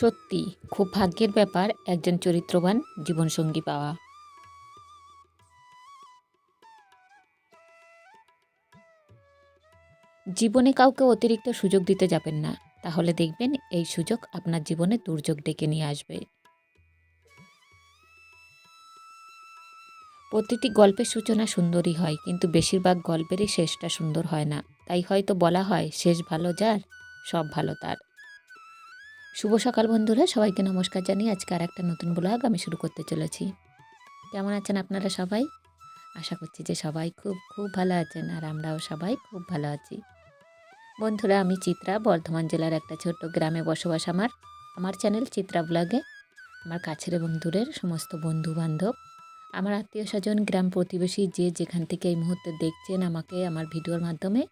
সত্যি খুব ভাগ্যের ব্যাপার একজন চরিত্রবান জীবনসঙ্গী পাওয়া। জীবনে কাউকে অতিরিক্ত সুযোগ দিতে যাবেন না, তাহলে দেখবেন এই সুযোগ আপনার জীবনে দুর্যোগ ডেকে নিয়ে আসবে। প্রতিটি গল্পের সূচনা সুন্দরই হয়, কিন্তু বেশিরভাগ গল্পেরই শেষটা সুন্দর হয় না। তাই হয়তো বলা হয়, শেষ ভালো যার, সব ভালো তার। শুভ সকাল বন্ধুরা, সবাইকে নমস্কার জানিয়ে আজকে আর একটা নতুন ব্লগ আমি শুরু করতে চলেছি। কেমন আছেন আপনারা সবাই? আশা করছি যে সবাই খুব খুব ভালো আছেন আর আমরাও সবাই খুব ভালো আছি। বন্ধুরা, আমি চিত্রা, বর্ধমান জেলার একটা ছোট্ট গ্রামে বসবাস আমার। আমার চ্যানেল চিত্রা ব্লগে। আমার কাছের এবং দূরের সমস্ত বন্ধু বান্ধব আমার আত্মীয় স্বজন, গ্রাম প্রতিবেশী যে যেখান থেকে এই মুহূর্তে দেখছেন আমাকে আমার ভিডিওর মাধ্যমে,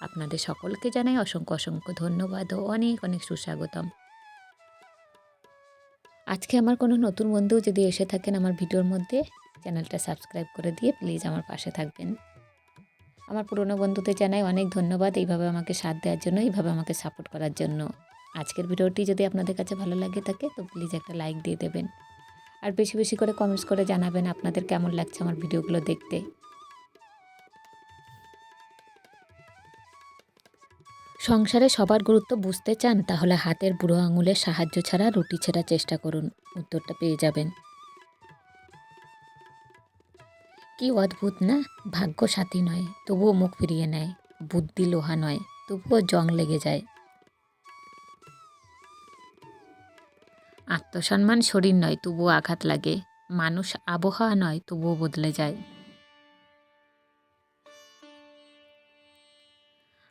আপনাদের সকলকে জানাই অসংখ্য অসংখ্য ধন্যবাদ ও অনেক অনেক সুস্বাগতম। আজকে আমার কোনো নতুন বন্ধু যদি এসে থাকেন আমার ভিডিওর মধ্যে, চ্যানেলটা সাবস্ক্রাইব করে দিয়ে প্লিজ আমার পাশে থাকবেন। আমার পুরনো বন্ধুদের জানাই অনেক ধন্যবাদ এইভাবে আমাকে সাথ দেওয়ার জন্য, এইভাবে আমাকে সাপোর্ট করার জন্য। আজকের ভিডিওটি যদি আপনাদের কাছে ভালো লাগে থাকে, তো প্লিজ একটা লাইক দিয়ে দেবেন। আর বেশি বেশি করে কমেন্টস করে জানাবেন আপনাদের কেমন লাগছে আমার ভিডিওগুলো দেখতে। সংসারে সবার গুরুত্ব বুঝতে চান, তাহলে হাতের বুড়ো আঙুলের সাহায্য ছাড়া রুটি ছেঁড়ার চেষ্টা করুন। উত্তরটা পেয়ে যাবেন। কি অদ্ভুত না? ভাগ্য সাথী নয়, তবুও মুখ ফিরিয়ে নেয়। বুদ্ধি লোহা নয়, তবুও জং লেগে যায়। আত্মসম্মান শরীর নয়, তবুও আঘাত লাগে। মানুষ আবহাওয়া নয়, তবুও বদলে যায়।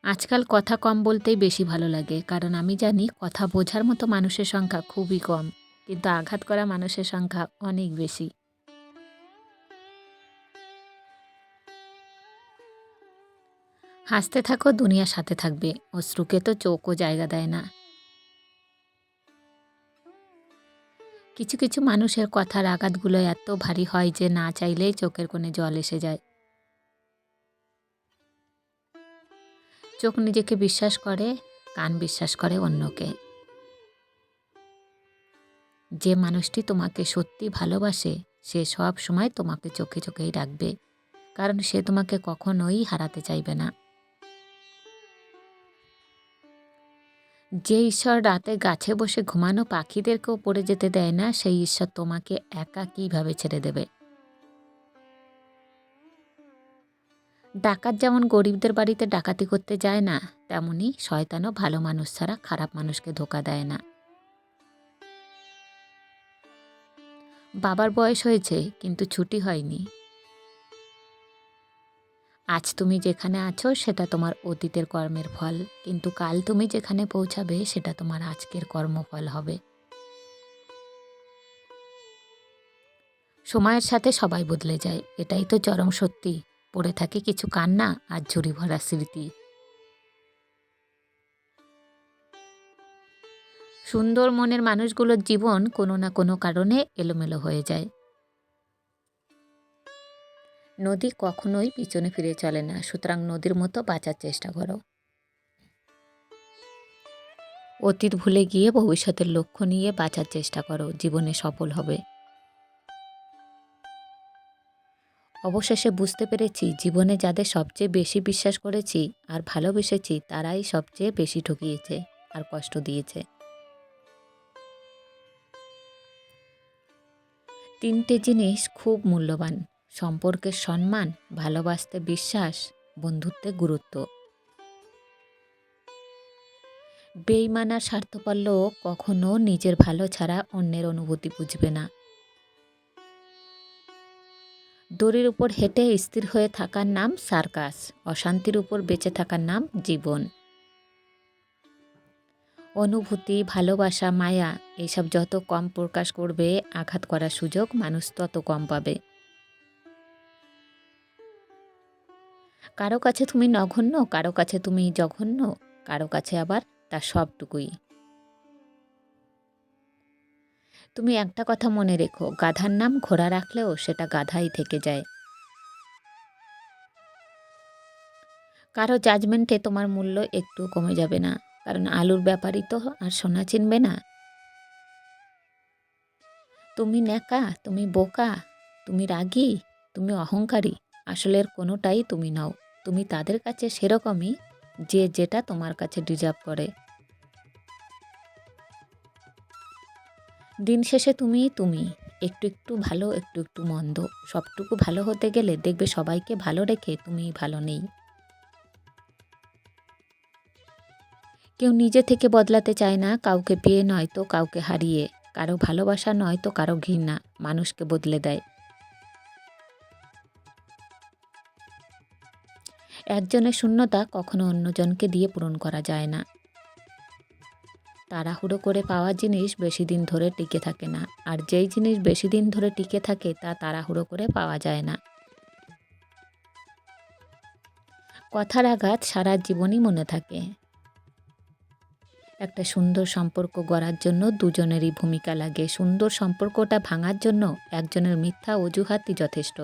আজকাল কথা কম বলতেই বেশি ভালো লাগে, কারণ আমি জানি কথা বোঝার মতো মানুষের সংখ্যা খুবই কম, কিন্তু আঘাত করা মানুষের সংখ্যা অনেক বেশি। হাসতে থাকো, দুনিয়ার সাথে থাকবে, অশ্রুকে তো চোখও জায়গা দেয় না। কিছু কিছু মানুষের কথার আঘাতগুলো এত ভারী হয় যে না চাইলেই চোখের কোণে জল এসে যায়। চোখ নিজেকে বিশ্বাস করে, কান বিশ্বাস করে অন্যকে। যে মানুষটি তোমাকে সত্যি ভালোবাসে, সে সব সময় তোমাকে চোখে চোখেই রাখবে, কারণ সে তোমাকে কখনোই হারাতে চাইবে না। যে ঈশ্বর রাতে গাছে বসে ঘুমানো পাখিদেরকেও পড়ে যেতে দেয় না, সেই ঈশ্বর তোমাকে একা কীভাবে ছেড়ে দেবে? ডাকাত যেমন গরিবদের বাড়িতে ডাকাতি করতে যায় না, তেমনি শয়তানও ভালো মানুষ ছাড়া খারাপ মানুষকে ধোকা দেয় না। বাবার বয়স হয়েছে, কিন্তু ছুটি হয়নি। আজ তুমি যেখানে আছো, সেটা তোমার অতীতের কর্মের ফল, কিন্তু কাল তুমি যেখানে পৌঁছাবে, সেটা তোমার আজকের কর্মফল হবে। সময়ের সাথে সবাই বদলে যায়, এটাই তো চরম সত্যি। পড়ে থাকে কিছু কান্না আর ঝুড়ি ভরা স্মৃতি। সুন্দর মনের মানুষগুলোর জীবন কোনো না কোনো কারণে এলোমেলো হয়ে যায়। নদী কখনোই পিছনে ফিরে চলে না, সুতরাং নদীর মতো বাঁচার চেষ্টা করো। অতীত ভুলে গিয়ে ভবিষ্যতের লক্ষ্য নিয়ে বাঁচার চেষ্টা করো, জীবনে সফল হবে। অবশেষে বুঝতে পেরেছি জীবনে যাদের সবচেয়ে বেশি বিশ্বাস করেছি আর ভালোবেসেছি তারাই সবচেয়ে বেশি ঠকিয়েছে আর কষ্ট দিয়েছে। তিনটে জিনিস খুব মূল্যবান, সম্পর্কের সম্মান, ভালোবাসতে বিশ্বাস, বন্ধুত্বে গুরুত্ব। বেইমানার স্বার্থপর লোক কখনো নিজের ভালো ছাড়া অন্যের অনুভূতি বুঝবে না। দড়ির উপর হেঁটে স্থির হয়ে থাকার নাম সার্কাস, অশান্তির উপর বেঁচে থাকার নাম জীবন। অনুভূতি, ভালোবাসা, মায়া এইসব যত কম প্রকাশ করবে, আঘাত করার সুযোগ মানুষ তত কম পাবে। কারও কাছে তুমি নগণ্য, কারও কাছে তুমি জঘন্য, কারও কাছে আবার তার সবটুকুই। তুমি একটা কথা মনে রেখো, গাধার নাম ঘোড়া রাখলেও সেটা গাধাই থেকে যায়। কারও জাজমেন্টে তোমার মূল্য একটু কমে যাবে না, কারণ আলুর ব্যাপারই তো আর সোনা চিনবে না। তুমি ন্যাকা, তুমি বোকা, তুমি রাগী, তুমি অহংকারী, আসলের কোনোটাই তুমি নাও, তুমি তাদের কাছে সেরকমই, যে যেটা তোমার কাছে ডিজার্ভ করে। দিন শেষে তুমি তুমি একটু একটু ভালো, একটু একটু মন্দ। সবটুকু ভালো হতে গেলে দেখবে সবাইকে ভালো রেখে তুমি ভালো নেই। কেউ নিজে থেকে বদলাতে চায় না, কাউকে পেয়ে নয় তো কাউকে হারিয়ে। কারও ভালোবাসা নয় তো কারও ঘৃণা, মানুষকে বদলে দেয়। একজনের শূন্যতা কখনো অন্যজনকে দিয়ে পূরণ করা যায় না। তাড়াহুড়ো করে পাওয়া জিনিস বেশি দিন ধরে টিকে থাকে না। আর যেই জিনিস বেশি দিন ধরে টিকে থাকে, তা তাড়াহুড়ো করে পাওয়া যায় না। কথার আঘাত সারা জীবনই মনে থাকে। একটা সুন্দর সম্পর্ক গড়ার জন্য দুজনেরই ভূমিকা লাগে। সুন্দর সম্পর্কটা ভাঙার জন্য একজনের মিথ্যা অজুহাতই যথেষ্ট।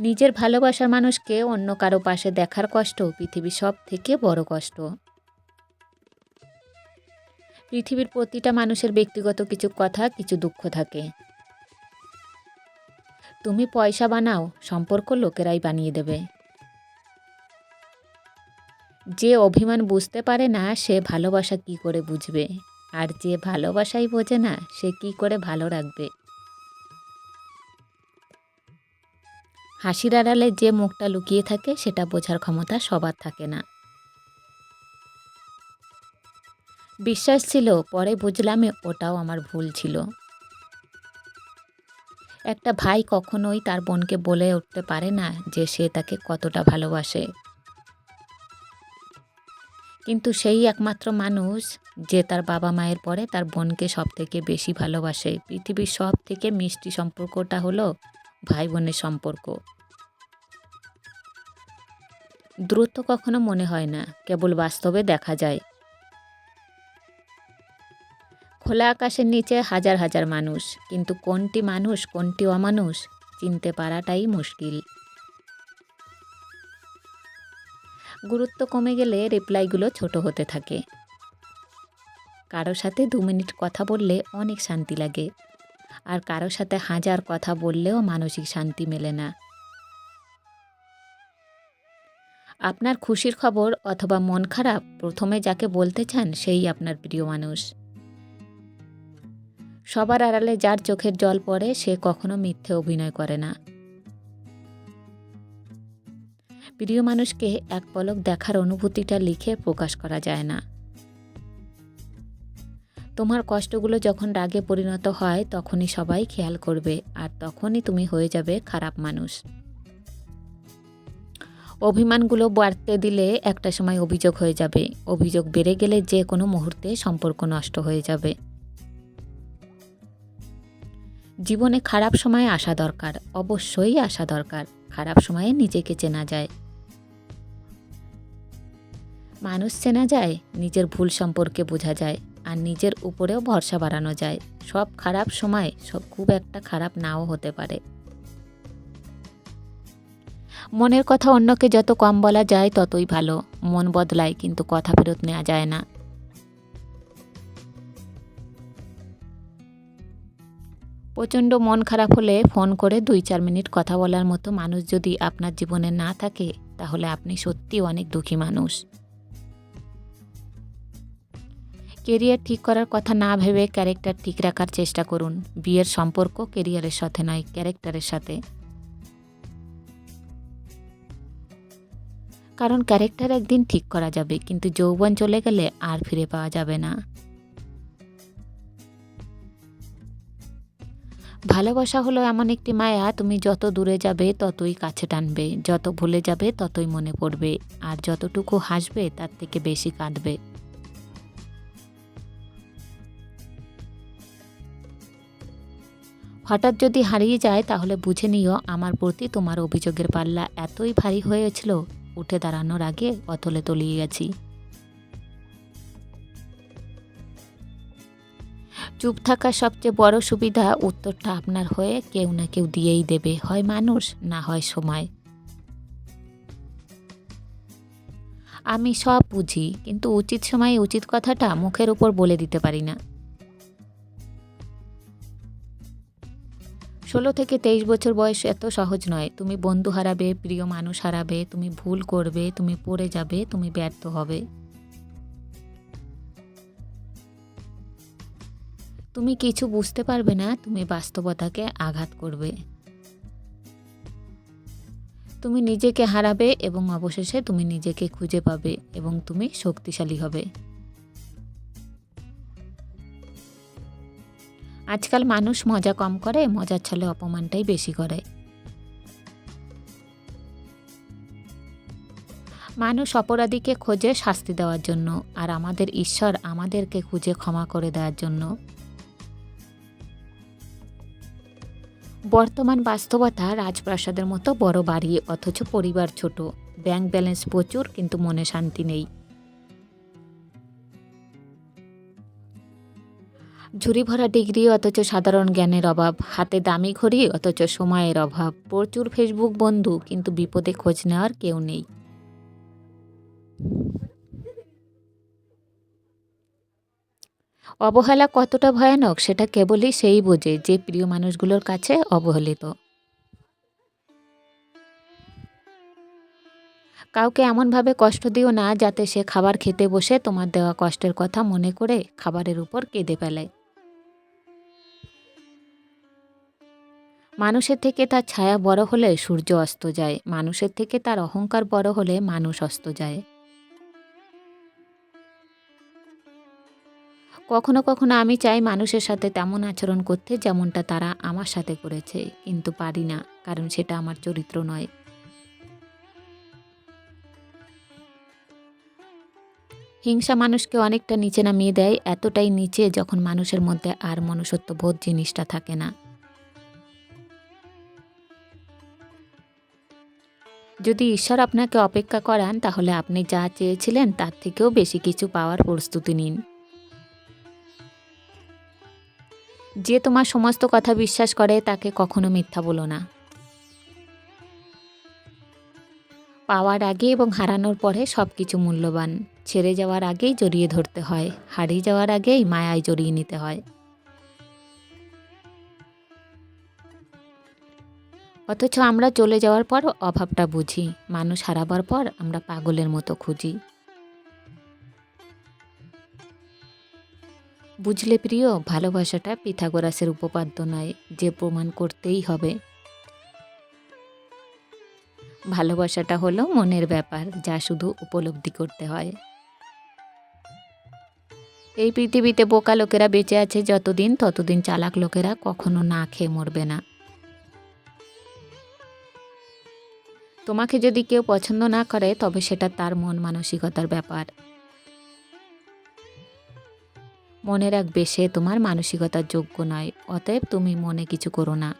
নিজের ভালোবাসার মানুষকে অন্য কারও পাশে দেখার কষ্ট পৃথিবীর সব থেকে বড় কষ্ট। পৃথিবীর প্রতিটা মানুষের ব্যক্তিগত কিছু কথা, কিছু দুঃখ থাকে। তুমি পয়সা বানাও, সম্পর্ক লোকেরাই বানিয়ে দেবে। যে অভিমান বুঝতে পারে না, সে ভালোবাসা কি করে বুঝবে? আর যে ভালোবাসাই বোঝে না, সে কি করে ভালো রাখবে? হাসির আড়ালে যে মুখটা লুকিয়ে থাকে, সেটা বোঝার ক্ষমতা সবার থাকে না। বিশ্বাস ছিল, পরে বুঝলাম ওটাও আমার ভুল ছিল। একটা ভাই কখনোই তার বোনকে বলে উঠতে পারে না যে সে তাকে কতটা ভালোবাসে। কিন্তু সেই একমাত্র মানুষ যে তার বাবা মায়ের পরে তার বোনকে সব থেকে বেশি ভালোবাসে। পৃথিবীর সব থেকে মিষ্টি সম্পর্কটা হলো ভাই বোনের সম্পর্ক। দূরত্ব কখনো মনে হয় না, কেবল বাস্তবে দেখা যায়। খোলা আকাশের নিচে হাজার হাজার মানুষ, কিন্তু কোনটি মানুষ, কোনটি অমানুষ, চিনতে পারাটাই মুশকিল। গুরুত্ব কমে গেলে রিপ্লাইগুলো ছোট হতে থাকে। কারও সাথে দু মিনিট কথা বললে অনেক শান্তি লাগে। আর কারোর সাথে হাজার কথা বললেও মানসিক শান্তি মেলে না। আপনার খুশির খবর অথবা মন খারাপ প্রথমে যাকে বলতে চান, সেই আপনার প্রিয় মানুষ। সবার আড়ালে যার চোখের জল পড়ে, সে কখনো মিথ্যে অভিনয় করে না। প্রিয় মানুষকে এক পলক দেখার অনুভূতিটা লিখে প্রকাশ করা যায় না। তোমার কষ্টগুলো যখন রাগে পরিণত হয়, তখনই সবাই খেয়াল করবে, আর তখনই তুমি হয়ে যাবে খারাপ মানুষ। অভিমানগুলো বাড়তে দিলে একটা সময় অভিযোগ হয়ে যাবে। অভিযোগ বেড়ে গেলে যে কোনো মুহূর্তে সম্পর্ক নষ্ট হয়ে যাবে। জীবনে খারাপ সময়ে আসা দরকার, অবশ্যই আসা দরকার। খারাপ সময়ে নিজেকে চেনা যায়। মানুষ চেনা যায়, নিজের ভুল সম্পর্কে বোঝা যায়। আর নিজের উপরেও ভরসা বাড়ানো যায়। সব খারাপ সময় সব খুব একটা খারাপ নাও হতে পারে। মনের কথা অন্যকে যত কম বলা যায় ততই ভালো। মন বদলায় কিন্তু কথা ফেরত নেওয়া যায় না। প্রচণ্ড মন খারাপ হলে ফোন করে দুই চার মিনিট কথা বলার মতো মানুষ যদি আপনার জীবনে না থাকে, তাহলে আপনি সত্যি অনেক দুঃখী মানুষ। কেরিয়ার ঠিক করার কথা না ভেবে ক্যারেক্টার ঠিক রাখার চেষ্টা করুন। বিয়ের সম্পর্ক কেরিয়ারের সাথে নয় ক্যারেক্টারের সাথে। কারণ ক্যারেক্টার একদিন ঠিক করা যাবে, কিন্তু যৌবন চলে গেলে আর ফিরে পাওয়া যাবে না। ভালোবাসা হলো এমন একটি মায়া, তুমি যত দূরে যাবে ততই কাছে টানবে, যত ভুলে যাবে ততই মনে পড়বে, আর যতটুকু হাসবে তার থেকে বেশি কাঁদবে। হঠাৎ যদি হারিয়ে যায়, তাহলে বুঝে নিও আমার প্রতি তোমার অভিযোগের পাল্লা এতই ভারী হয়েছিল। উঠে দাঁড়ানোর আগে অতলে তলিয়ে গেছি। চুপ থাকার সবচেয়ে বড় সুবিধা উত্তরটা আপনার হয়ে কেউ না কেউ দিয়েই দেবে, হয় মানুষ না হয় সময়। আমি সব বুঝি, কিন্তু উচিত সময়ে উচিত কথাটা মুখের উপর বলে দিতে পারি না। ষোলো থেকে তেইশ বছর বয়স এত সহজ নয়। তুমি বন্ধু হারাবে, প্রিয় মানুষ হারাবে, তুমি ভুল করবে, তুমি পড়ে যাবে, তুমি ব্যর্থ হবে। তুমি কিছু বুঝতে পারবে না, তুমি বাস্তবতাকে আঘাত করবে। তুমি নিজেকে হারাবে এবং অবশেষে তুমি নিজেকে খুঁজে পাবে এবং তুমি শক্তিশালী হবে। আজকাল মানুষ মজা কম করে, মজার ছলে অপমানটাই বেশি করে। মানুষ অপরাধীকে খোঁজে শাস্তি দেওয়ার জন্য আর আমাদের ঈশ্বর আমাদেরকে খুঁজে ক্ষমা করে দেওয়ার জন্য। বর্তমান বাস্তবতা রাজপ্রাসাদের মতো বড় বাড়ি অথচ পরিবার ছোট। ব্যাংক ব্যালেন্স প্রচুর, কিন্তু মনে শান্তি নেই। ঝুড়ি ভরা ডিগ্রি, অথচ সাধারণ জ্ঞানের অভাব। হাতে দামি ঘড়ি, অথচ সময়ের অভাব। প্রচুর ফেসবুক বন্ধু, কিন্তু বিপদে খোঁজ নেওয়ার কেউ নেই। অবহেলা কতটা ভয়ানক, সেটা কেবলই সেই বোঝে যে প্রিয় মানুষগুলোর কাছে অবহেলিত। কাউকে এমনভাবে কষ্ট দিও না, যাতে সে খাবার খেতে বসে তোমার দেওয়া কষ্টের কথা মনে করে খাবারের উপর কেঁদে ফেলে। মানুষের থেকে তার ছায়া বড় হলে সূর্য অস্ত যায়। মানুষের থেকে তার অহংকার বড় হলে মানুষ অস্ত যায়। কখনো কখনো আমি চাই মানুষের সাথে তেমন আচরণ করতে যেমনটা তারা আমার সাথে করেছে, কিন্তু পারি না, কারণ সেটা আমার চরিত্র নয়। হিংসা মানুষকে অনেকটা নিচে নামিয়ে দেয়, এতটাই নিচে যখন মানুষের মধ্যে আর মনুষ্যত্ব বোধ জিনিসটা থাকে না। যদি ঈশ্বর আপনাকে অপেক্ষা করান, তাহলে আপনি যা চেয়েছিলেন, তার থেকেও বেশি কিছু পাওয়ার প্রস্তুতি নিন। যে তোমার সমস্ত কথা বিশ্বাস করে, তাকে কখনো মিথ্যা বলো না। পাওয়ার আগে এবং হারানোর পরে সব কিছু মূল্যবান। ছেড়ে যাওয়ার আগেই জড়িয়ে ধরতে হয়, হারিয়ে যাওয়ার আগেই মায়ায় জড়িয়ে নিতে হয়। অথচ আমরা চলে যাওয়ার পর অভাবটা বুঝি। মানুষ হারাবার পর আমরা পাগলের মতো খুঁজি। বুঝলে প্রিয়, ভালোবাসাটা পিথাগোরাসের উপপাদ্য নয়, যে প্রমাণ করতেই হবে। ভালোবাসাটা হলো মনের ব্যাপার, যা শুধু উপলব্ধি করতে হয়। এই পৃথিবীতে বোকা লোকেরা বেঁচে আছে যতদিন, ততদিন চালাক লোকেরা কখনো না খেয়ে মরবে না। তোমাকে যদি কেউ পছন্দ না করে, তবে সেটা তার মন মানসিকতার ব্যাপার। মনে রাখবে সে তোমার মানসিকতার যোগ্য নয়, অতএব তুমি মনে কিছু করো না।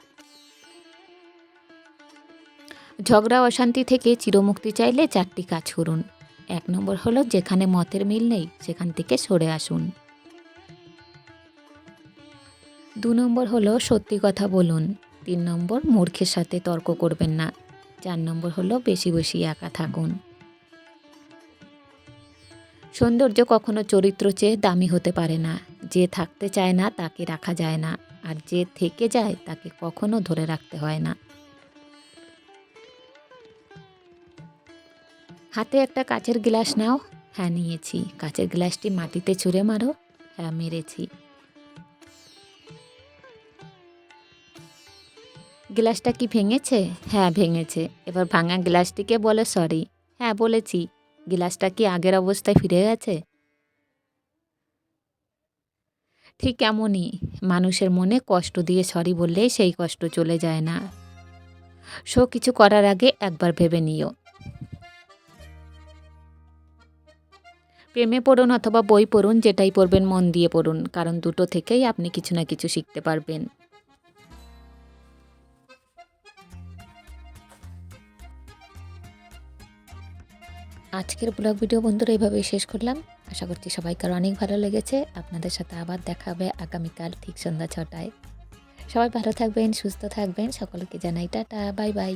ঝগড়া, অশান্তি থেকে চিরমুক্তি চাইলে চারটি কাজ করুন। এক নম্বর হলো যেখানে মতের মিল নেই, সেখান থেকে সরে আসুন। দু নম্বর হলো সত্যি কথা বলুন। তিন নম্বর, মূর্খের সাথে তর্ক করবেন না। চার নম্বর হলো বেশি বেশি একা থাকুন। সৌন্দর্য কখনো চরিত্র চেয়ে দামি হতে পারে না। যে থাকতে চায় না তাকে রাখা যায় না, আর যে থেকে যায় তাকে কখনো ধরে রাখতে হয় না। হাতে একটা কাচের গ্লাস নাও। হ্যাঁ নিয়েছি। কাচের গ্লাসটি মাটিতে ছুঁড়ে মারো। হ্যাঁ মেরেছি। গ্লাসটা কি ভেঙেছে? হ্যাঁ ভেঙেছে। এবার ভাঙা গ্লাসটিকে বলে সরি হ্যাঁ বলেছি। গ্লাসটা কি আগের অবস্থায় ফিরে গেছে? ঠিক এমনই। মানুষের মনে কষ্ট দিয়ে সরি বললে সেই কষ্ট চলে যায় না। সো কিছু করার আগে একবার ভেবে নিও। প্রেমে পড়ুন অথবা বই পড়ুন, যেটাই পড়বেন, মন দিয়ে পড়ুন, কারণ দুটো থেকেই আপনি কিছু না কিছু শিখতে পারবেন। আজকের ব্লগ ভিডিও বন্ধুরা এইভাবেই শেষ করলাম। আশা করছি সবাইকার অনেক ভালো লেগেছে। আপনাদের সাথে আবার দেখা হবে আগামীকাল ঠিক সন্ধ্যা ছটায়। সবাই ভালো থাকবেন, সুস্থ থাকবেন। সকলকে জানাই টাটা, বাই বাই।